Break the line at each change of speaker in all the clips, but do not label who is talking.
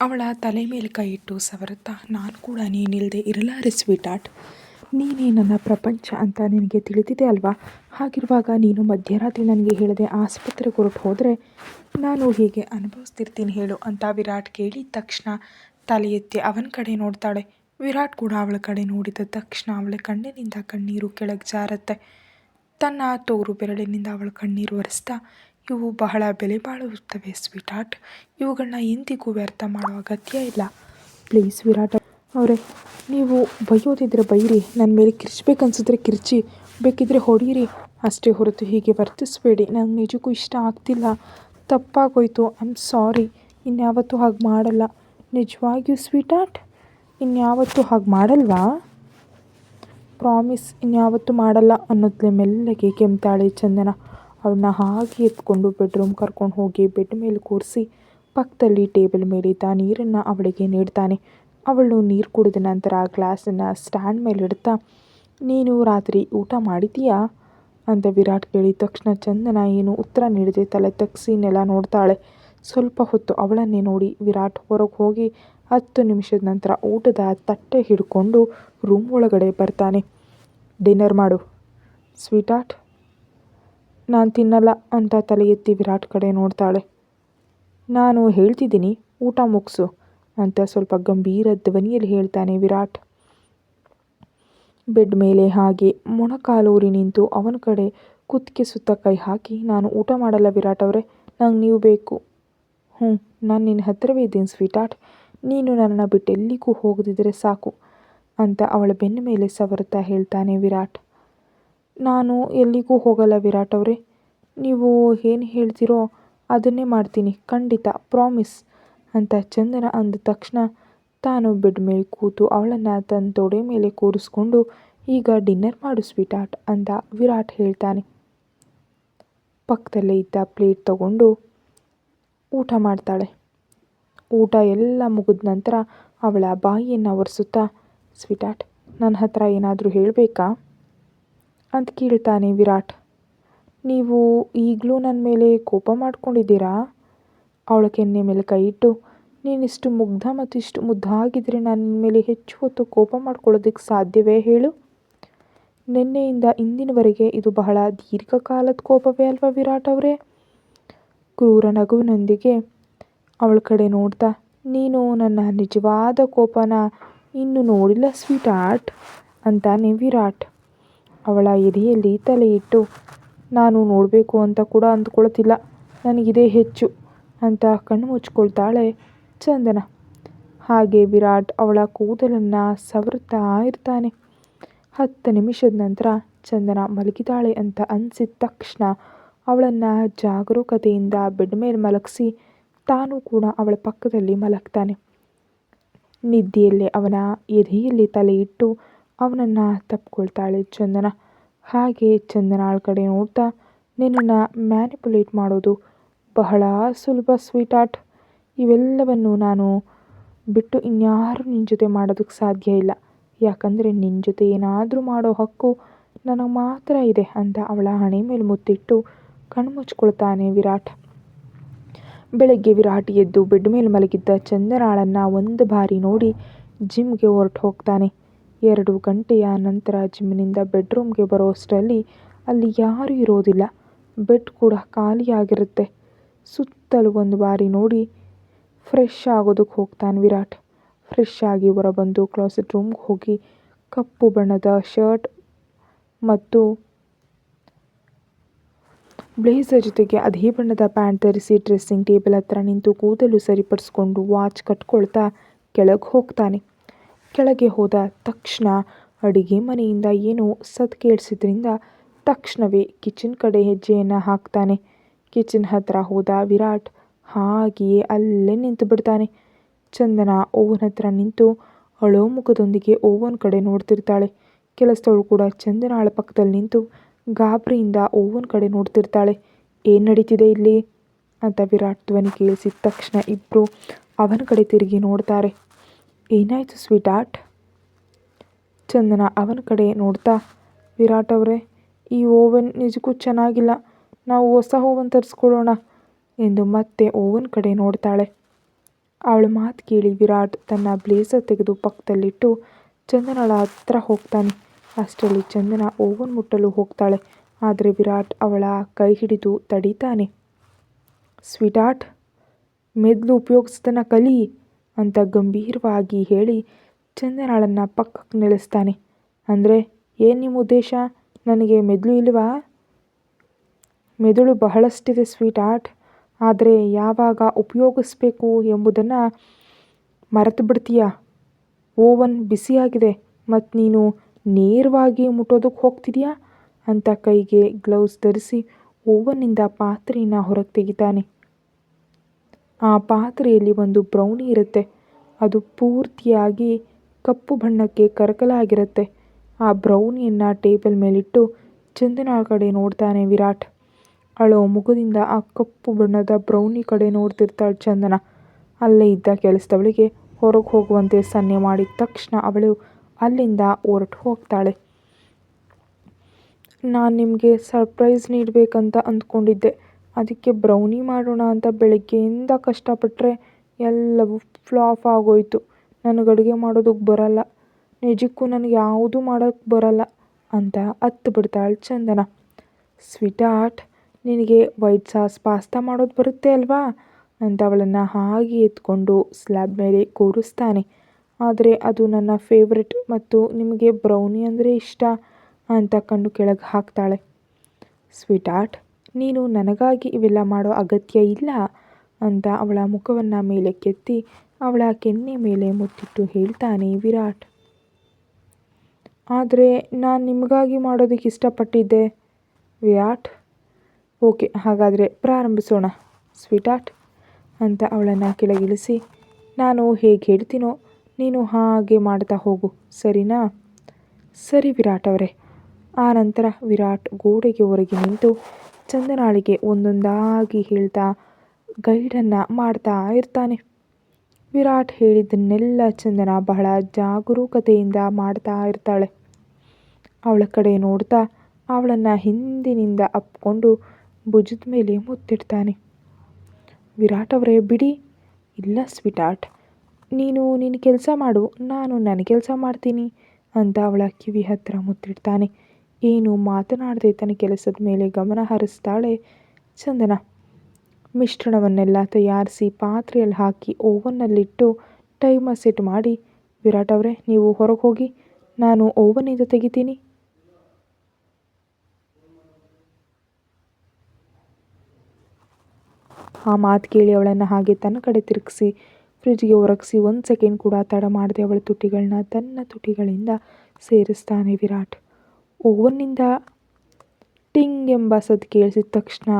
ಅವಳ ತಲೆ ಮೇಲೆ ಕೈ ಇಟ್ಟು ಸವರುತ್ತಾ, ನಾನು ಕೂಡ ನೀನಿಲ್ಲದೆ ಇರಲಾರೆ ಸ್ವೀಟಾರ್ಟ್ ನೀನೇ ನನ್ನ ಪ್ರಪಂಚ ಅಂತ ನಿನಗೆ ತಿಳಿದಿದೆ ಅಲ್ವಾ? ಹಾಗಿರುವಾಗ ನೀನು ಮಧ್ಯರಾತ್ರಿ ನನಗೆ ಹೇಳದೆ ಆಸ್ಪತ್ರೆಗೆ ಹೊರಟು ಹೋದರೆ ನಾನು ಹೀಗೆ ಅನುಭವಿಸ್ತಿರ್ತೀನಿ ಹೇಳು ಅಂತ ವಿರಾಟ್ ಕೇಳಿದ ತಕ್ಷಣ ತಲೆ ಎತ್ತಿ ಅವನ ಕಡೆ ನೋಡ್ತಾಳೆ. ವಿರಾಟ್ ಕೂಡ ಅವಳ ಕಡೆ ನೋಡಿದ ತಕ್ಷಣ ಅವಳ ಕಣ್ಣಿನಿಂದ ಕಣ್ಣೀರು ಕೆಳಗೆ ಜಾರತ್ತೆ. ತನ್ನ ತೋರು ಬೆರಳಿನಿಂದ ಅವಳ ಕಣ್ಣೀರು ಒರೆಸ್ತಾ ಇವು ಬಹಳ ಬೆಲೆ ಬಾಳುತ್ತವೆ ಸ್ವೀಟಾರ್ಟ್ ಇವುಗಳನ್ನ ಎಂದಿಗೂ ವ್ಯರ್ಥ ಮಾಡುವ ಅಗತ್ಯ ಇಲ್ಲ. ಪ್ಲೀಸ್ ವಿರಾಟ್ ಅವರೇ, ನೀವು ಬೈಯೋದಿದ್ರೆ ಬೈರಿ ನನ್ನ ಮೇಲೆ ಕಿರ್ಚ್ಬೇಕನ್ಸಿದ್ರೆ ಕಿರ್ಚಿ, ಬೇಕಿದ್ರೆ ಹೊಡೀರಿ. ಅಷ್ಟೇ ಹೊರತು ಹೀಗೆ ವರ್ತಿಸಬೇಡಿ. ನಂಗೆ ನಿಜಕ್ಕೂ ಇಷ್ಟ ಆಗ್ತಿಲ್ಲ. ತಪ್ಪಾಗೋಯ್ತು. ಐ ಆಮ್ ಸಾರಿ ಇನ್ಯಾವತ್ತೂ ಹಾಗೆ ಮಾಡಲ್ಲ. ನಿಜವಾಗಿಯೂ ಸ್ವೀಟ್ ಆರ್ಟ್ ಇನ್ಯಾವತ್ತೂ ಹಾಗೆ ಮಾಡಲ್ವಾ? ಪ್ರಾಮಿಸ್ ಇನ್ಯಾವತ್ತೂ ಮಾಡಲ್ಲ ಅನ್ನೋದ್ಲೆ ಮೆಲ್ಲಗೆ ಕೆಮ್ತಾಳೆ ಚಂದನ. ಅವಳನ್ನ ಹಾಗೆ ಎತ್ಕೊಂಡು ಬೆಡ್ರೂಮ್ ಕರ್ಕೊಂಡು ಹೋಗಿ ಬೆಡ್ ಮೇಲೆ ಕೂರಿಸಿ ಪಕ್ಕದಲ್ಲಿ ಟೇಬಲ್ ಮೇಲಿದ್ದ ನೀರನ್ನು ಅವಳಿಗೆ ನೀಡ್ತಾನೆ. ಅವಳು ನೀರು ಕುಡಿದ ನಂತರ ಗ್ಲಾಸನ್ನು ಸ್ಟ್ಯಾಂಡ್ ಮೇಲೆ ಇಡ್ತಾ, ನೀನು ರಾತ್ರಿ ಊಟ ಮಾಡಿದೀಯಾ ಅಂತ ವಿರಾಟ್ ಕೇಳಿದ ತಕ್ಷಣ ಚಂದನ ಏನು ಉತ್ತರ ನೀಡದೆ ತಲೆ ತಗ್ಸಿ ನೆಲ ನೋಡ್ತಾಳೆ. ಸ್ವಲ್ಪ ಹೊತ್ತು ಅವಳನ್ನೇ ನೋಡಿ ವಿರಾಟ್ ಹೊರಗೆ ಹೋಗಿ ಹತ್ತು ನಿಮಿಷದ ನಂತರ ಊಟದ ತಟ್ಟೆ ಹಿಡ್ಕೊಂಡು ರೂಮ್ ಒಳಗಡೆ ಬರ್ತಾನೆ. ಡಿನ್ನರ್ ಮಾಡು ಸ್ವೀಟಾರ್ಟ್ ನಾನು ತಿನ್ನಲ್ಲ ಅಂತ ತಲೆ ಎತ್ತಿ ವಿರಾಟ್ ಕಡೆ ನೋಡ್ತಾಳೆ. ನಾನು ಹೇಳ್ತಿದ್ದೀನಿ, ಊಟ ಮುಗಿಸು, ಅಂತ ಸ್ವಲ್ಪ ಗಂಭೀರ ಧ್ವನಿಯಲ್ಲಿ ಹೇಳ್ತಾನೆ ವಿರಾಟ್. ಬೆಡ್ ಮೇಲೆ ಹಾಗೆ ಮೊಣಕಾಲೂರಿ ನಿಂತು ಅವನ ಕಡೆ ಕುತ್ತಿಗೆ ಸುತ್ತ ಕೈ ಹಾಕಿ, ನಾನು ಊಟ ಮಾಡಲ್ಲ ವಿರಾಟ್ ಅವರೇ, ನಂಗೆ ನೀವು ಬೇಕು. ಹ್ಞೂ ನಾನು ನಿನ್ನ ಹತ್ತಿರವೇ ಇದ್ದೀನಿ ಸ್ವೀಟಾಟ್, ನೀನು ನನ್ನನ್ನು ಬಿಟ್ಟು ಎಲ್ಲಿಗೂ ಹೋಗದಿದ್ದರೆ ಸಾಕು, ಅಂತ ಅವಳ ಬೆನ್ನ ಮೇಲೆ ಸವರುತ್ತಾ ಹೇಳ್ತಾನೆ ವಿರಾಟ್. ನಾನು ಎಲ್ಲಿಗೂ ಹೋಗಲ್ಲ ವಿರಾಟ್ ಅವರೇ. ನೀವು ಏನು ಹೇಳ್ತೀರೋ ಅದನ್ನೇ ಮಾಡ್ತೀನಿ. ಖಂಡಿತ ಪ್ರಾಮಿಸ್ ಅಂತ ಚಂದನ ಅಂದ ತಕ್ಷಣ ತಾನು ಬೆಡ್ ಮೇಲೆ ಕೂತು ಅವಳನ್ನು ತನ್ನ ತೊಡೆ ಮೇಲೆ ಕೂರಿಸ್ಕೊಂಡು, ಈಗ ಡಿನ್ನರ್ ಮಾಡು ಸ್ವೀಟಾರ್ಟ್ ಅಂತ ವಿರಾಟ್ ಹೇಳ್ತಾನೆ. ಪಕ್ಕದಲ್ಲೇ ಇದ್ದ ಪ್ಲೇಟ್ ತಗೊಂಡು ಊಟ ಮಾಡ್ತಾಳೆ. ಊಟ ಎಲ್ಲ ಮುಗಿದ ನಂತರ ಅವಳ ಬಾಯಿಯನ್ನು ಒರೆಸುತ್ತಾ ಸ್ವೀಟಾರ್ಟ್ ನನ್ನ ಹತ್ರ ಏನಾದರೂ ಹೇಳಬೇಕಾ? ಅಂತ ಕೇಳ್ತಾನೆ ವಿರಾಟ್. ನೀವು ಈಗಲೂ ನನ್ನ ಮೇಲೆ ಕೋಪ ಮಾಡ್ಕೊಂಡಿದ್ದೀರಾ? ಅವಳ ಕೆನ್ನೆ ಮೇಲೆ ಕೈ ಇಟ್ಟು ನೀನಿಷ್ಟು ಮುಗ್ಧ ಮತ್ತು ಇಷ್ಟು ಮುದ್ದಾಗಿದ್ದರೆ ನಾನು ನಿನ್ನ ಮೇಲೆ ಹೆಚ್ಚು ಹೊತ್ತು ಕೋಪ ಮಾಡ್ಕೊಳ್ಳೋದಕ್ಕೆ ಸಾಧ್ಯವೇ ಹೇಳು? ನಿನ್ನೆಯಿಂದ ಇಂದಿನವರೆಗೆ ಇದು ಬಹಳ ದೀರ್ಘಕಾಲದ ಕೋಪವೇ ಅಲ್ವಾ ವಿರಾಟ್ ಅವರೇ? ಕ್ರೂರ ನಗುವಿನೊಂದಿಗೆ ಅವಳ ಕಡೆ ನೋಡ್ತಾ, ನೀನು ನನ್ನ ನಿಜವಾದ ಕೋಪನ ಇನ್ನು ನೋಡಿಲ್ಲ ಸ್ವೀಟ್ ಆರ್ಟ್ ಅಂತಾನೆ ವಿರಾಟ್. ಅವಳ ಎದೆಯಲ್ಲಿ ತಲೆ ಇಟ್ಟು, ನಾನು ನೋಡಬೇಕು ಅಂತ ಕೂಡ ಅಂದ್ಕೊಳ್ತಿಲ್ಲ, ನನಗಿದೇ ಹೆಚ್ಚು ಅಂತ ಕಣ್ಣು ಮುಚ್ಕೊಳ್ತಾಳೆ ಚಂದನ. ಹಾಗೆ ವಿರಾಟ್ ಅವಳ ಕೂದಲನ್ನು ಸವರ್ತಾ ಇರ್ತಾನೆ. ಹತ್ತು ನಿಮಿಷದ ನಂತರ ಚಂದನ ಮಲಗಿದಾಳೆ ಅಂತ ಅನಿಸಿದ ತಕ್ಷಣ ಅವಳನ್ನು ಜಾಗರೂಕತೆಯಿಂದ ಬೆಡ್ ಮೇಲೆ ಮಲಗಿಸಿ ತಾನು ಕೂಡ ಅವಳ ಪಕ್ಕದಲ್ಲಿ ಮಲಗ್ತಾನೆ. ನಿದ್ದೆಯಲ್ಲೇ ಅವನ ಎದೆಯಲ್ಲಿ ತಲೆ ಇಟ್ಟು ಅವನನ್ನು ತಪ್ಕೊಳ್ತಾಳೆ ಚಂದನ. ಹಾಗೆ ಚಂದನ ಆಳ ಕಡೆ ನೋಡ್ತಾ ನಿನ್ನನ್ನು ಮ್ಯಾನಿಪುಲೇಟ್ ಮಾಡೋದು ಬಹಳ ಸುಲಭ ಸ್ವೀಟ್ ಆರ್ಟ್ ಇವೆಲ್ಲವನ್ನು ನಾನು ಬಿಟ್ಟು ಇನ್ಯಾರು ನಿನ್ನ ಜೊತೆ ಮಾಡೋದಕ್ಕೆ ಸಾಧ್ಯ ಇಲ್ಲ. ಯಾಕಂದರೆ ನಿನ್ನ ಜೊತೆ ಏನಾದರೂ ಮಾಡೋ ಹಕ್ಕು ನನಗೆ ಮಾತ್ರ ಇದೆ ಅಂತ ಅವಳ ಹಣೆ ಮೇಲೆ ಮುತ್ತಿಟ್ಟು ಕಣ್ಣು ಮುಚ್ಕೊಳ್ತಾನೆ ವಿರಾಟ್. ಬೆಳಗ್ಗೆ ವಿರಾಟ್ ಎದ್ದು ಬೆಡ್ ಮೇಲೆ ಮಲಗಿದ್ದ ಚಂದನಾಳನ್ನು ಒಂದು ಬಾರಿ ನೋಡಿ ಜಿಮ್ಗೆ ಹೊರಟು ಹೋಗ್ತಾನೆ. ಎರಡು ಗಂಟೆಯ ನಂತರ ಜಿಮ್ಮಿನಿಂದ ಬೆಡ್ರೂಮ್ಗೆ ಬರೋಷ್ಟರಲ್ಲಿ ಅಲ್ಲಿ ಯಾರೂ ಇರೋದಿಲ್ಲ. ಬೆಡ್ ಕೂಡ ಖಾಲಿಯಾಗಿರುತ್ತೆ. ಸುತ್ತಲೂ ಒಂದು ಬಾರಿ ನೋಡಿ ಫ್ರೆಶ್ ಆಗೋದಕ್ಕೆ ಹೋಗ್ತಾನೆ ವಿರಾಟ್. ಫ್ರೆಶ್ ಆಗಿ ಹೊರಬಂದು ಕ್ಲಾಸೆಟ್ ರೂಮ್ಗೆ ಹೋಗಿ ಕಪ್ಪು ಬಣ್ಣದ ಶರ್ಟ್ ಮತ್ತು ಬ್ಲೇಸರ್ ಜೊತೆಗೆ ಅದೇ ಬಣ್ಣದ ಪ್ಯಾಂಟ್ ಧರಿಸಿ ಡ್ರೆಸ್ಸಿಂಗ್ ಟೇಬಲ್ ಹತ್ರ ನಿಂತು ಕೂದಲು ಸರಿಪಡಿಸ್ಕೊಂಡು ವಾಚ್ ಕಟ್ಕೊಳ್ತಾ ಕೆಳಗೆ ಹೋಗ್ತಾನೆ. ಕೆಳಗೆ ಹೋದ ತಕ್ಷಣ ಅಡುಗೆ ಮನೆಯಿಂದ ಏನೋ ಸದ್ದು ಕೇಳಿಸಿದ್ರಿಂದ ತಕ್ಷಣವೇ ಕಿಚನ್ ಕಡೆ ಹೆಜ್ಜೆಯನ್ನು ಹಾಕ್ತಾನೆ. ಕಿಚನ್ ಹತ್ರ ಹೋದ ವಿರಾಟ್ ಹಾಗೆಯೇ ಅಲ್ಲೇ ನಿಂತು ಬಿಡ್ತಾನೆ. ಚಂದನ ಓವನ್ ಹತ್ರ ನಿಂತು ಅಳೋ ಮುಖದೊಂದಿಗೆ ಓವನ್ ಕಡೆ ನೋಡ್ತಿರ್ತಾಳೆ. ಕೆಲಸದವಳು ಕೂಡ ಚಂದನ ಅಳ ಪಕ್ಕದಲ್ಲಿ ನಿಂತು ಗಾಬರಿಯಿಂದ ಓವನ್ ಕಡೆ ನೋಡ್ತಿರ್ತಾಳೆ. ಏನು ನಡೀತಿದೆ ಇಲ್ಲಿ? ಅಂತ ವಿರಾಟ್ ಧ್ವನಿ ಕೇಳಿಸಿದ ತಕ್ಷಣ ಇಬ್ಬರು ಅವನ ಕಡೆ ತಿರುಗಿ ನೋಡ್ತಾರೆ. ಏನಾಯಿತು ಸ್ವೀಟ್ ಆರ್ಟ್ ಚಂದನ ಅವನ ಕಡೆ ನೋಡ್ತಾ, ವಿರಾಟ್ ಅವರೇ, ಈ ಓವನ್ ನಿಜಕ್ಕೂ ಚೆನ್ನಾಗಿಲ್ಲ. ನಾವು ಹೊಸ ಓವನ್ ತರಿಸ್ಕೊಳ್ಳೋಣ ಎಂದು ಮತ್ತೆ ಓವನ್ ಕಡೆ ನೋಡ್ತಾಳೆ. ಅವಳ ಮಾತು ಕೇಳಿ ವಿರಾಟ್ ತನ್ನ ಬ್ಲೇಸರ್ ತೆಗೆದು ಪಕ್ಕದಲ್ಲಿಟ್ಟು ಚಂದನಳ ಹತ್ರ ಹೋಗ್ತಾನೆ. ಅಷ್ಟರಲ್ಲಿ ಚಂದನ ಓವನ್ ಮುಟ್ಟಲು ಹೋಗ್ತಾಳೆ. ಆದರೆ ವಿರಾಟ್ ಅವಳ ಕೈ ಹಿಡಿದು ತಡೀತಾನೆ. ಸ್ವೀಟಾರ್ಟ್, ಮೆದ್ಲು ಉಪಯೋಗಿಸೋದನ್ನ ಕಲಿ. ಅಂತ ಗಂಭೀರವಾಗಿ ಹೇಳಿ ಚಂದನಾಳನ್ನು ಪಕ್ಕಕ್ಕೆ ನಿಲ್ಲಿಸ್ತಾನೆ. ಅಂದರೆ, ಏನು ನಿಮ್ಮ ಉದ್ದೇಶ? ನನಗೆ ಮೆದುಳು ಇಲ್ವಾ? ಮೆದುಳು ಬಹಳಷ್ಟಿದೆ ಸ್ವೀಟ್ ಆರ್ಟ್ ಆದರೆ ಯಾವಾಗ ಉಪಯೋಗಿಸ್ಬೇಕು ಎಂಬುದನ್ನು ಮರೆತು ಬಿಡ್ತೀಯ? ಓವನ್ ಬಿಸಿಯಾಗಿದೆ ಮತ್ತು ನೀನು ನೇರವಾಗಿ ಮುಟ್ಟೋದಕ್ಕೆ ಹೋಗ್ತಿದೆಯಾ? ಅಂತ ಕೈಗೆ ಗ್ಲೌಸ್ ಧರಿಸಿ ಓವನ್ನಿಂದ ಪಾತ್ರೆಯನ್ನು ಹೊರಗೆ ತೆಗಿತಾನೆ. ಆ ಪಾತ್ರೆಯಲ್ಲಿ ಒಂದು ಬ್ರೌನಿ ಇರುತ್ತೆ. ಅದು ಪೂರ್ತಿಯಾಗಿ ಕಪ್ಪು ಬಣ್ಣಕ್ಕೆ ಕರಕಲಾಗಿರುತ್ತೆ. ಆ ಬ್ರೌನಿಯನ್ನು ಟೇಬಲ್ ಮೇಲಿಟ್ಟು ಚಂದನ ಕಡೆ ನೋಡ್ತಾನೆ ವಿರಾಟ್. ಅಳೋ ಮುಖದಿಂದ ಆ ಕಪ್ಪು ಬಣ್ಣದ ಬ್ರೌನಿ ಕಡೆ ನೋಡ್ತಿರ್ತಾಳೆ ಚಂದನ. ಅಲ್ಲೇ ಇದ್ದ ಕೆಲಸದವಳಿಗೆ ಹೊರಗೆ ಹೋಗುವಂತೆ ಸನ್ನೆ ಮಾಡಿದ ತಕ್ಷಣ ಅವಳು ಅಲ್ಲಿಂದ ಹೊರಟು ಹೋಗ್ತಾಳೆ. ನಾನು ನಿಮಗೆ ಸರ್ಪ್ರೈಸ್ ನೀಡಬೇಕಂತ ಅಂದ್ಕೊಂಡಿದ್ದೆ. ಅದಕ್ಕೆ ಬ್ರೌನಿ ಮಾಡೋಣ ಅಂತ ಬೆಳಗ್ಗೆಯಿಂದ ಕಷ್ಟಪಟ್ಟರೆ ಎಲ್ಲವೂ ಫ್ಲಾಪ್ ಆಗೋಯಿತು. ನನಗೆ ಅಡುಗೆ ಮಾಡೋದಕ್ಕೆ ಬರಲ್ಲ. ನಿಜಕ್ಕೂ ನನಗೆ ಯಾವುದೂ ಮಾಡೋಕ್ಕೆ ಬರಲ್ಲ ಅಂತ ಹತ್ತು ಬಿಡ್ತಾಳೆ ಚಂದನ. ಸ್ವೀಟ್ ಆರ್ಟ್ ನಿನಗೆ ವೈಟ್ ಸಾಸ್ ಪಾಸ್ತಾ ಮಾಡೋದು ಬರುತ್ತೆ ಅಲ್ವಾ? ಅಂತ ಅವಳನ್ನು ಹಾಗೆ ಎತ್ಕೊಂಡು ಸ್ಲ್ಯಾಬ್ ಮೇಲೆ ಕೂರಿಸ್ತಾನೆ. ಆದರೆ ಅದು ನನ್ನ ಫೇವ್ರೆಟ್ ಮತ್ತು ನಿಮಗೆ ಬ್ರೌನಿ ಅಂದರೆ ಇಷ್ಟ ಅಂತ ಕಂಡು ಕೆಳಗೆ ಹಾಕ್ತಾಳೆ. ಸ್ವೀಟಾರ್ಟ್ ನೀನು ನನಗಾಗಿ ಇವೆಲ್ಲ ಮಾಡೋ ಅಗತ್ಯ ಇಲ್ಲ ಅಂತ ಅವಳ ಮುಖವನ್ನು ಮೇಲೆ ಕೆತ್ತಿ ಅವಳ ಕೆನ್ನೆ ಮೇಲೆ ಮುತ್ತಿಟ್ಟು ಹೇಳ್ತಾನೆ ವಿರಾಟ್. ಆದರೆ ನಾನು ನಿಮಗಾಗಿ ಮಾಡೋದಕ್ಕೆ ಇಷ್ಟಪಟ್ಟಿದ್ದೆ. ವಿರಾಟ್, ಓಕೆ, ಹಾಗಾದರೆ ಪ್ರಾರಂಭಿಸೋಣ ಸ್ವೀಟಾರ್ಟ್ ಅಂತ ಅವಳನ್ನು ಕೆಳಗಿಳಿಸಿ. ನಾನು ಹೇಗೆ ಹೇಳ್ತೀನೋ ನೀನು ಹಾಗೆ ಮಾಡ್ತಾ ಹೋಗು, ಸರಿನಾ? ಸರಿ ವಿರಾಟ್ ಅವರೇ. ಆ ನಂತರ ವಿರಾಟ್ ಗೋಡೆಗೆ ಹೊರಗೆ ನಿಂತು ಚಂದನಾಳಿಗೆ ಒಂದೊಂದಾಗಿ ಹೇಳ್ತಾ, ಗೈಡನ್ನು ಮಾಡ್ತಾ ಇರ್ತಾನೆ. ವಿರಾಟ್ ಹೇಳಿದ್ದನ್ನೆಲ್ಲ ಚಂದನ ಬಹಳ ಜಾಗರೂಕತೆಯಿಂದ ಮಾಡ್ತಾ ಇರ್ತಾಳೆ. ಅವಳ ಕಡೆ ನೋಡ್ತಾ, ಅವಳನ್ನು ಹಿಂದಿನಿಂದ ಅಪ್ಕೊಂಡು ಭುಜದ ಮೇಲೆ ಮುತ್ತಿಡ್ತಾನೆ. ವಿರಾಟ್ ಅವರೇ, ಬಿಡಿ. ಇಲ್ಲ ಸ್ವೀಟಾರ್ಟ್ ನೀನು ನಿನ್ನ ಕೆಲಸ ಮಾಡು, ನಾನು ನನ್ನ ಕೆಲಸ ಮಾಡ್ತೀನಿ ಅಂತ ಅವಳ ಕಿವಿ ಹತ್ತಿರ ಮುತ್ತಿಡ್ತಾನೆ. ಏನು ಮಾತನಾಡದೆ ತನ್ನ ಕೆಲಸದ ಮೇಲೆ ಗಮನ ಹರಿಸ್ತಾಳೆ ಚಂದನ. ಮಿಶ್ರಣವನ್ನೆಲ್ಲ ತಯಾರಿಸಿ ಪಾತ್ರೆಯಲ್ಲಿ ಹಾಕಿ ಓವನ್ನಲ್ಲಿಟ್ಟು ಟೈಮರ್ ಸೆಟ್ ಮಾಡಿ, ವಿರಾಟ್ ಅವರೇ, ನೀವು ಹೊರಗೆ ಹೋಗಿ, ನಾನು ಓವನಿಂದ ತೆಗಿತೀನಿ. ಆ ಮಾತು ಕೇಳಿ ಅವಳನ್ನು ಹಾಗೆ ತನ್ನ ಕಡೆ ತಿರುಗಿಸಿ, ಫ್ರಿಜ್ಗೆ ಒರಗಿಸಿ ಒಂದು ಸೆಕೆಂಡ್ ಕೂಡ ತಡ ಮಾಡದೆ ಅವಳ ತುಟಿಗಳನ್ನ ತನ್ನ ತುಟಿಗಳಿಂದ ಸೇರಿಸ್ತಾನೆ ವಿರಾಟ್. ಓವನ್ನಿಂದ ಟಿಂಗ್ ಎಂಬ ಸದ್ದು ಕೇಳಿಸಿದ ತಕ್ಷಣ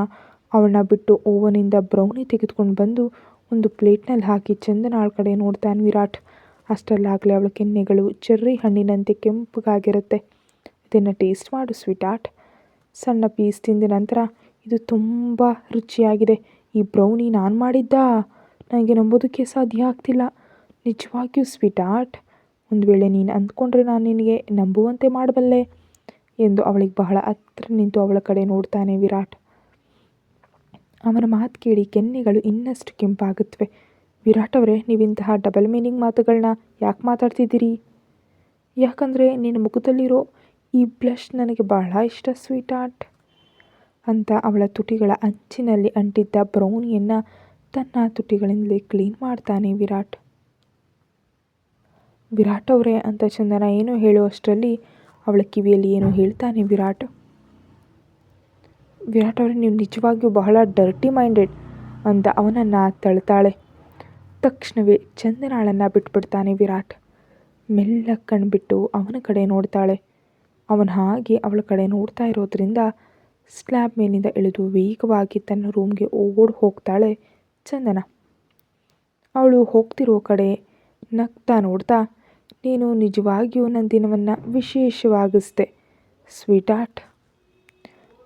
ಅವಳನ್ನ ಬಿಟ್ಟು ಓವನಿಂದ ಬ್ರೌನಿ ತೆಗೆದುಕೊಂಡು ಬಂದು ಒಂದು ಪ್ಲೇಟ್ನಲ್ಲಿ ಹಾಕಿ ಚಂದನಾಳ್ ಕಡೆ ನೋಡ್ತಾನೆ ವಿರಾಟ್. ಅಷ್ಟರಲ್ಲಾಗಲೇ ಅವಳ ಕೆನ್ನೆಗಳು ಚೆರ್ರಿ ಹಣ್ಣಿನಂತೆ ಕೆಂಪಗಾಗಿರುತ್ತೆ. ಇದನ್ನು ಟೇಸ್ಟ್ ಮಾಡು ಸ್ವೀಟಾರ್ಟ್ ಸಣ್ಣ ಪೀಸ್ ತಿಂದ ನಂತರ ಇದು ತುಂಬ ರುಚಿಯಾಗಿದೆ. ಈ ಬ್ರೌನಿ ನಾನು ಮಾಡಿದ್ದಾ? ನನಗೆ ನಂಬೋದಕ್ಕೆ ಸಾಧ್ಯ ಆಗ್ತಿಲ್ಲ. ನಿಜವಾಗಿಯೂ ಸ್ವೀಟ್ ಆರ್ಟ್ ಒಂದು ವೇಳೆ ನೀನು ಅಂದ್ಕೊಂಡ್ರೆ ನಾನು ನಿನಗೆ ನಂಬುವಂತೆ ಮಾಡಬಲ್ಲೆ. ಎಂದು ಅವಳಿಗೆ ಬಹಳ ಹತ್ರ ನಿಂತು ಅವಳ ಕಡೆ ನೋಡ್ತಾನೆ ವಿರಾಟ್. ಅವನ ಮಾತು ಕೇಳಿ ಕೆನ್ನೆಗಳು ಇನ್ನಷ್ಟು ಕೆಂಪಾಗುತ್ತವೆ. ವಿರಾಟ್ ಅವರೇ, ನೀವಿಂತಹ ಡಬಲ್ ಮೀನಿಂಗ್ ಮಾತುಗಳನ್ನ ಯಾಕೆ ಮಾತಾಡ್ತಿದ್ದೀರಿ? ಯಾಕಂದರೆ ನಿನ್ನ ಮುಖದಲ್ಲಿರೋ ಈ ಬ್ಲಷ್ ನನಗೆ ಬಹಳ ಇಷ್ಟ ಸ್ವೀಟ್ ಆರ್ಟ್ ಅಂತ ಅವಳ ತುಟಿಗಳ ಅಂಚಿನಲ್ಲಿ ಅಂಟಿದ್ದ ಬ್ರೌನಿಯನ್ನು ತನ್ನ ತುಟಿಗಳಿಂದಲೇ ಕ್ಲೀನ್ ಮಾಡ್ತಾನೆ ವಿರಾಟ್. ವಿರಾಟ್ ಅವರೇ, ಅಂತ ಚಂದನ ಏನೋ ಹೇಳುವಷ್ಟರಲ್ಲಿ ಅವಳ ಕಿವಿಯಲ್ಲಿ ಏನೋ ಹೇಳ್ತಾನೆ ವಿರಾಟ್. ವಿರಾಟ್ ಅವರೇ, ನೀವು ನಿಜವಾಗಿಯೂ ಬಹಳ ಡರ್ಟಿ ಮೈಂಡೆಡ್ ಅಂತ ಅವನನ್ನು ತಳ್ತಾಳೆ. ತಕ್ಷಣವೇ ಚಂದನಾಳನ್ನು ಬಿಟ್ಬಿಡ್ತಾನೆ ವಿರಾಟ್. ಮೆಲ್ಲ ಕಣ್ಬಿಟ್ಟು ಅವನ ಕಡೆ ನೋಡ್ತಾಳೆ. ಅವನ ಹಾಗೆ ಅವಳ ಕಡೆ ನೋಡ್ತಾ ಇರೋದ್ರಿಂದ ಸ್ಲ್ಯಾಬ್ ಮೇಲಿಂದ ಇಳಿದು ವೇಗವಾಗಿ ತನ್ನ ರೂಮ್ಗೆ ಓಡಿ ಹೋಗ್ತಾಳೆ ಚಂದನ. ಅವಳು ಹೋಗ್ತಿರೋ ಕಡೆ ನಗ್ತಾ ನೋಡ್ತಾ ನೀನು ನಿಜವಾಗಿಯೂ ನನ್ನ ದಿನವನ್ನು ವಿಶೇಷವಾಗಿಸ್ದೆ, ಸ್ವೀಟಾರ್ಟ್.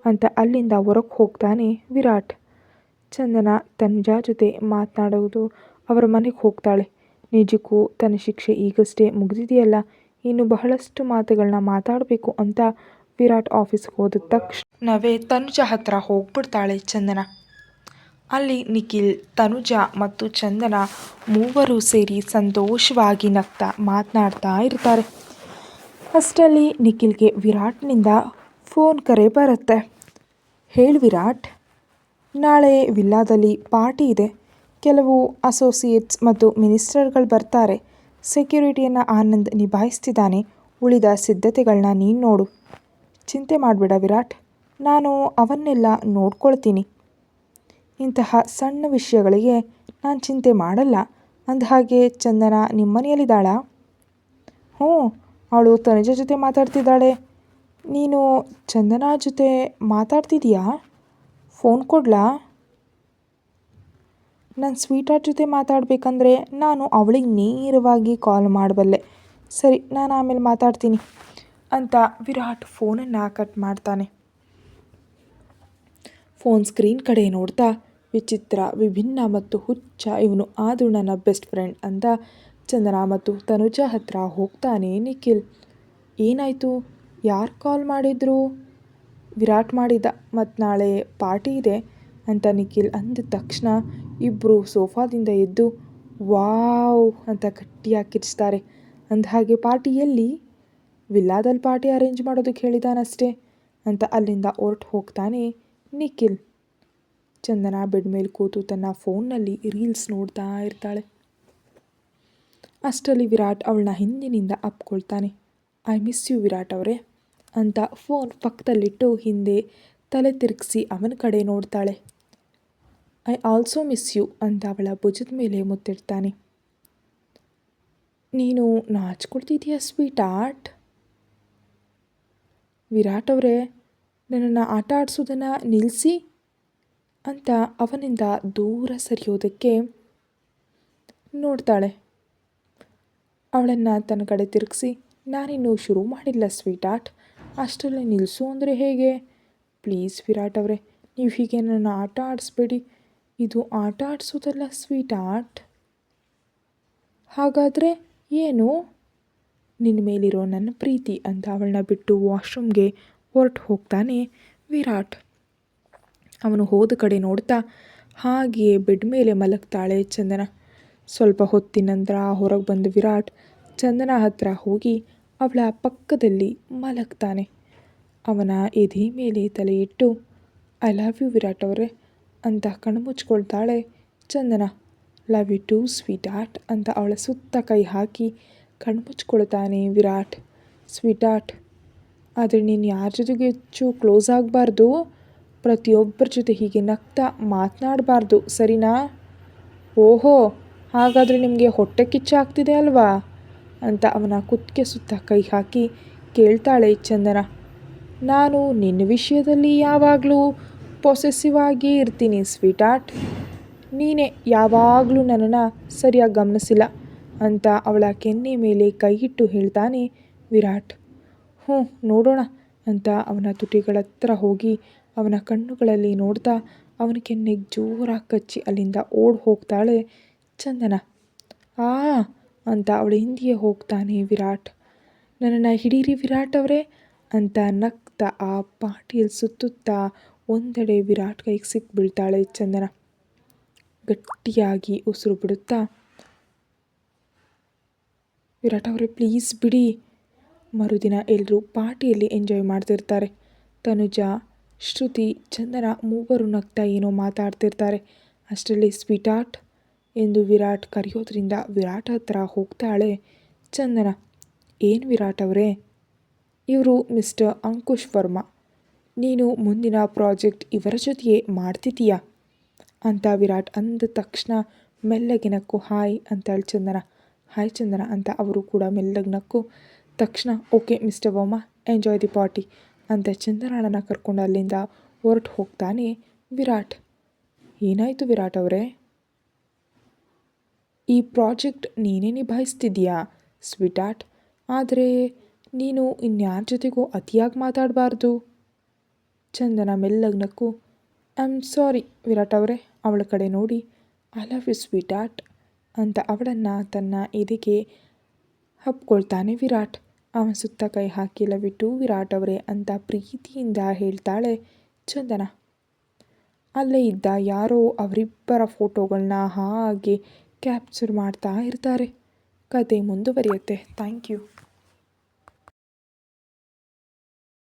ಅಂತ ಅಲ್ಲಿಂದ ಹೊರಕ್ಕೆ ಹೋಗ್ತಾನೆ ವಿರಾಟ್. ಚಂದನ ತನುಜ ಜೊತೆ ಮಾತನಾಡುವುದು ಅವರ ಮನೆಗೆ ಹೋಗ್ತಾಳೆ. ನಿಜಕ್ಕೂ ತನ್ನ ಶಿಕ್ಷೆ ಈಗಷ್ಟೇ ಮುಗಿದಿದೆಯಲ್ಲ, ಇನ್ನು ಬಹಳಷ್ಟು ಮಾತುಗಳನ್ನ ಮಾತಾಡಬೇಕು ಅಂತ ವಿರಾಟ್ ಆಫೀಸ್ಗೆ ಹೋದ ತಕ್ಷಣವೇ ತನುಜ ಹತ್ರ ಹೋಗ್ಬಿಡ್ತಾಳೆ ಚಂದನ. ಅಲ್ಲಿ ನಿಖಿಲ್, ತನುಜಾ ಮತ್ತು ಚಂದನ ಮೂವರು ಸೇರಿ ಸಂತೋಷವಾಗಿ ನಗ್ತಾ ಮಾತನಾಡ್ತಾ ಇರ್ತಾರೆ. ಅಷ್ಟರಲ್ಲಿ ನಿಖಿಲ್ಗೆ ವಿರಾಟ್ನಿಂದ ಫೋನ್ ಕರೆ ಬರುತ್ತೆ. ಹೇಳಿ ವಿರಾಟ್, ನಾಳೆ ವಿಲ್ಲಾದಲ್ಲಿ ಪಾರ್ಟಿ ಇದೆ. ಕೆಲವು ಅಸೋಸಿಯೇಟ್ಸ್ ಮತ್ತು ಮಿನಿಸ್ಟರ್ಗಳು ಬರ್ತಾರೆ. ಸೆಕ್ಯೂರಿಟಿಯನ್ನು ಆನಂದ್ ನಿಭಾಯಿಸ್ತಿದ್ದಾನೆ. ಉಳಿದ ಸಿದ್ಧತೆಗಳನ್ನ ನೀನು ನೋಡು. ಚಿಂತೆ ಮಾಡಬೇಡ ವಿರಾಟ್, ನಾನು ಅವನ್ನೆಲ್ಲ ನೋಡ್ಕೊಳ್ತೀನಿ. ಇಂತಹ ಸಣ್ಣ ವಿಷಯಗಳಿಗೆ ನಾನು ಚಿಂತೆ ಮಾಡಲ್ಲ. ಅಂದ ಹಾಗೆ ಚಂದನ ನಿಮ್ಮ ಮನೆಯಲ್ಲಿದ್ದಾಳಾ ಹ್ಞೂ, ಅವಳು ತನುಜ ಜೊತೆ ಮಾತಾಡ್ತಿದ್ದಾಳೆ. ನೀನು ಚಂದನ ಜೊತೆ ಮಾತಾಡ್ತಿದ್ದೀಯಾ ಫೋನ್ ಕೊಡ್ಲಾ? ನನ್ನ ಸ್ವೀಟಾರ್ಟ್ ಜೊತೆ ಮಾತಾಡಬೇಕಂದ್ರೆ ನಾನು ಅವಳಿಗೆ ನೇರವಾಗಿ ಕಾಲ್ ಮಾಡಬಲ್ಲೆ. ಸರಿ, ನಾನು ಆಮೇಲೆ ಮಾತಾಡ್ತೀನಿ ಅಂತ ವಿರಾಟ್ ಫೋನನ್ನು ಕಟ್ ಮಾಡ್ತಾನೆ. ಫೋನ್ ಸ್ಕ್ರೀನ್ ಕಡೆ ನೋಡ್ತಾ ವಿಚಿತ್ರ, ವಿಭಿನ್ನ ಮತ್ತು ಹುಚ್ಚ, ಇವನು ಆದರೂ ನನ್ನ ಬೆಸ್ಟ್ ಫ್ರೆಂಡ್ ಅಂತ ಚಂದನ ಮತ್ತು ತನುಜಾ ಹತ್ರ ಹೋಗ್ತಾನೆ ನಿಖಿಲ್. ಏನಾಯಿತು? ಯಾರು ಕಾಲ್ ಮಾಡಿದ್ರು? ವಿರಾಟ್ ಮಾಡಿದ ಮತ್ತು ನಾಳೆ ಪಾರ್ಟಿ ಇದೆ ಅಂತ ನಿಖಿಲ್ ಅಂದ ತಕ್ಷಣ ಇಬ್ಬರು ಸೋಫಾದಿಂದ ಎದ್ದು, ವಾವ್ ಅಂತ ಗಟ್ಟಿಯಾಗಿ ಕಿರ್ಚ್ತಾರೆ. ಅಂದಹಾಗೆ ಪಾರ್ಟಿ ಎಲ್ಲಿ? ವಿಲ್ಲಾದಲ್ಲಿ ಪಾರ್ಟಿ ಅರೇಂಜ್ ಮಾಡೋದಕ್ಕೆ ಹೇಳಿದಾನಷ್ಟೇ ಅಂತ ಅಲ್ಲಿಂದ ಹೊರ್ಟು ಹೋಗ್ತಾನೆ ನಿಖಿಲ್. ಚಂದನ ಬೆಡ್ ಮೇಲೆ ಕೂತು ತನ್ನ ಫೋನ್ನಲ್ಲಿ ರೀಲ್ಸ್ ನೋಡ್ತಾ ಇರ್ತಾಳೆ. ಅಷ್ಟರಲ್ಲಿ ವಿರಾಟ್ ಅವಳನ್ನ ಹಿಂದಿನಿಂದ ಅಪ್ಕೊಳ್ತಾನೆ. ಐ ಮಿಸ್ ಯು ವಿರಾಟ್ ಅವರೇ ಅಂತ ಫೋನ್ ಪಕ್ಕದಲ್ಲಿಟ್ಟು ಹಿಂದೆ ತಲೆ ತಿರುಗಿಸಿ ಅವನ ಕಡೆ ನೋಡ್ತಾಳೆ. ಐ ಆಲ್ಸೋ ಮಿಸ್ ಯು ಅಂತ ಅವಳ ಭುಜದ ಮೇಲೆ ಮುತ್ತಿಡ್ತಾನೆ ನೀನು ನಾಚ್ಕೊಳ್ತಿದ್ದೀಯ ಸ್ವೀಟ್ ಆರ್ಟ್? ವಿರಾಟ್ ಅವರೇ, ನನ್ನನ್ನು ಆಟ ಆಡಿಸೋದನ್ನು ನಿಲ್ಲಿಸಿ ಅಂತ ಅವನಿಂದ ದೂರ ಸರಿಯೋದಕ್ಕೆ ನೋಡ್ತಾಳೆ. ಅವಳನ್ನು ತನ್ನ ಕಡೆ ತಿರುಗಿಸಿ, ನಾನಿನ್ನೂ ಶುರು ಮಾಡಿಲ್ಲ ಸ್ವೀಟ್ ಆರ್ಟ್ ಅಷ್ಟರಲ್ಲಿ ನಿಲ್ಲಿಸು ಅಂದರೆ ಹೇಗೆ? ಪ್ಲೀಸ್ ವಿರಾಟ್ ಅವರೇ, ನೀವು ಹೀಗೆ ನನ್ನ ಆಟ ಆಡಿಸ್ಬೇಡಿ. ಇದು ಆಟ ಆಡಿಸೋದಲ್ಲ ಸ್ವೀಟ್ ಆರ್ಟ್ ಹಾಗಾದರೆ ಏನು? ನಿನ್ನ ಮೇಲಿರೋ ನನ್ನ ಪ್ರೀತಿ ಅಂತ ಅವಳನ್ನ ಬಿಟ್ಟು ವಾಶ್ರೂಮ್ಗೆ ಹೊರಟು ಹೋಗ್ತಾನೆ ವಿರಾಟ್. ಅವನು ಹೋದ ಕಡೆ ನೋಡ್ತಾ ಹಾಗೆಯೇ ಬೆಡ್ ಮೇಲೆ ಮಲಗ್ತಾಳೆ ಚಂದನ. ಸ್ವಲ್ಪ ಹೊತ್ತಿನ ನಂತರ ಹೊರಗೆ ಬಂದು ವಿರಾಟ್ ಚಂದನ ಹತ್ರ ಹೋಗಿ ಅವಳ ಪಕ್ಕದಲ್ಲಿ ಮಲಗ್ತಾನೆ. ಅವನ ಎದೆ ಮೇಲೆ ತಲೆ ಇಟ್ಟು, ಐ ಲವ್ ಯು ವಿರಾಟ್ ಅವರೇ ಅಂತ ಕಣ್ಮುಚ್ಕೊಳ್ತಾಳೆ Chandana. Love you too sweetheart ಅಂತ ಅವಳ ಸುತ್ತ ಕೈ ಹಾಕಿ ಕಣ್ಮುಚ್ಕೊಳ್ತಾನೆ ವಿರಾಟ್. ಸ್ವೀಟ್ ಆರ್ಟ್ ಆದರೆ ನೀನು ಯಾರ ಜೊತೆಗೆ ಹೆಚ್ಚು ಕ್ಲೋಸ್ ಆಗಬಾರ್ದು. ಪ್ರತಿಯೊಬ್ಬರ ಜೊತೆ ಹೀಗೆ ನಗ್ತಾ ಮಾತನಾಡಬಾರ್ದು, ಸರಿನಾ? ಓಹೋ, ಹಾಗಾದರೆ ನಿಮಗೆ ಹೊಟ್ಟೆ ಕಿಚ್ಚಾಗ್ತಿದೆ ಅಲ್ವಾ? ಅಂತ ಅವನ ಕುತ್ತಿಗೆ ಸುತ್ತ ಕೈ ಹಾಕಿ ಕೇಳ್ತಾಳೆ ಚಂದನ. ನಾನು ನಿನ್ನ ವಿಷಯದಲ್ಲಿ ಯಾವಾಗಲೂ ಪೊಸೆಸಿವ್ ಆಗಿ ಇರ್ತೀನಿ ಸ್ವೀಟ್ ಆರ್ಟ್ ನೀನೇ ಯಾವಾಗಲೂ ನನ್ನನ್ನು ಸರಿಯಾಗಿ ಗಮನಿಸಿಲ್ಲ ಅಂತ ಅವಳ ಕೆನ್ನೆ ಮೇಲೆ ಕೈಯಿಟ್ಟು ಹೇಳ್ತಾನೆ ವಿರಾಟ್. ಹ್ಞೂ ನೋಡೋಣ ಅಂತ ಅವನ ತುಟಿಗಳ ಹತ್ರ ಹೋಗಿ ಅವನ ಕಣ್ಣುಗಳಲ್ಲಿ ನೋಡ್ತಾ ಅವನ ಕೆನ್ನೆಗೆ ಜೋರಾಗಿ ಕಚ್ಚಿ ಅಲ್ಲಿಂದ ಓಡಿ ಹೋಗ್ತಾಳೆ ಚಂದನ. ಆ ಅಂತ ಅವಳ ಹಿಂದಿಯೇ ಹೋಗ್ತಾನೆ ವಿರಾಟ್. ನನ್ನನ್ನು ಹಿಡೀರಿ ವಿರಾಟ್ ಅವರೇ ಅಂತ ನಗ್ತಾ ಆ ಪಾಟಿಯಲ್ಲಿ ಸುತ್ತುತ್ತಾ ಒಂದೆಡೆ ವಿರಾಟ್ ಕೈಗೆ ಸಿಕ್ಕಿಬೀಳ್ತಾಳೆ ಚಂದನ. ಗಟ್ಟಿಯಾಗಿ ಉಸಿರು ಬಿಡುತ್ತಾ, ವಿರಾಟ್ ಅವರೇ ಪ್ಲೀಸ್ ಬಿಡಿ. ಮರುದಿನ ಎಲ್ಲರೂ ಪಾರ್ಟಿಯಲ್ಲಿ ಎಂಜಾಯ್ ಮಾಡ್ತಿರ್ತಾರೆ. ತನುಜಾ ಶ್ರುತಿ ಚಂದನ ಮೂವರು ನಗ್ತಾ ಏನೋ ಮಾತಾಡ್ತಿರ್ತಾರೆ. ಅಷ್ಟರಲ್ಲಿ ಸ್ವೀಟಾರ್ಟ್ ಎಂದು ವಿರಾಟ್ ಕರೆಯೋದ್ರಿಂದ ವಿರಾಟ್ ಹತ್ರ ಹೋಗ್ತಾಳೆ ಚಂದನ. ಏನು ವಿರಾಟ್ ಅವರೇ? ಇವರು ಮಿಸ್ಟರ್ ಅಂಕುಶ್ ವರ್ಮಾ. ನೀನು ಮುಂದಿನ ಪ್ರಾಜೆಕ್ಟ್ ಇವರ ಜೊತೆಯೇ ಮಾಡ್ತಿದ್ದೀಯಾ? ಅಂತ ವಿರಾಟ್ ಅಂದ ತಕ್ಷಣ ಮೆಲ್ಲಗೆ ನಕ್ಕು, ಹಾಯ್ ಅಂತಾಳೆ ಚಂದನ. ಹಾಯ್ ಚಂದನ ಅಂತ ಅವರು ಕೂಡ ಮೆಲ್ಲಗೆ ನಕ್ಕು. ತಕ್ಷಣ, okay mister Varma, enjoy the party. ಅಂತ ಚಂದನಳನ್ನು ಕರ್ಕೊಂಡು ಅಲ್ಲಿಂದ ಹೊರಟು ಹೋಗ್ತಾನೆ ವಿರಾಟ್. ಏನಾಯಿತು ವಿರಾಟ್ ಅವರೇ? ಈ ಪ್ರಾಜೆಕ್ಟ್ ನೀನೇ ನಿಭಾಯಿಸ್ತಿದ್ಯಾ ಸ್ವೀಟ್ ಆರ್ಟ್ ಆದರೆ ನೀನು ಇನ್ಯಾರ ಜೊತೆಗೂ ಅತಿಯಾಗಿ ಮಾತಾಡಬಾರ್ದು. ಚಂದನ ಮೆಲ್ಲಗ್ನಕ್ಕೂ ಐ ಆಮ್ ಸಾರಿ ವಿರಾಟ್ ಅವರೇ, ಅವಳ ಕಡೆ ನೋಡಿ I love you sweetheart ಅಂತ ಅವಳನ್ನು ತನ್ನ ಎದೆಗೆ ಹಪ್ಕೊಳ್ತಾನೆ ವಿರಾಟ್. ಅವನ ಸುತ್ತ ಕೈ ಹಾಕಿ ಬಿಟ್ಟು ವಿರಾಟ್ ಅವರೇ ಅಂತ ಪ್ರೀತಿಯಿಂದ ಹೇಳ್ತಾಳೆ ಚಂದನ. ಅಲ್ಲೇ ಇದ್ದ ಯಾರೋ ಅವರಿಬ್ಬರ ಫೋಟೋಗಳನ್ನ ಹಾಗೆ ಕ್ಯಾಪ್ಚರ್ ಮಾಡ್ತಾ ಇರ್ತಾರೆ. ಕತೆ ಮುಂದುವರಿಯುತ್ತೆ. Thank you.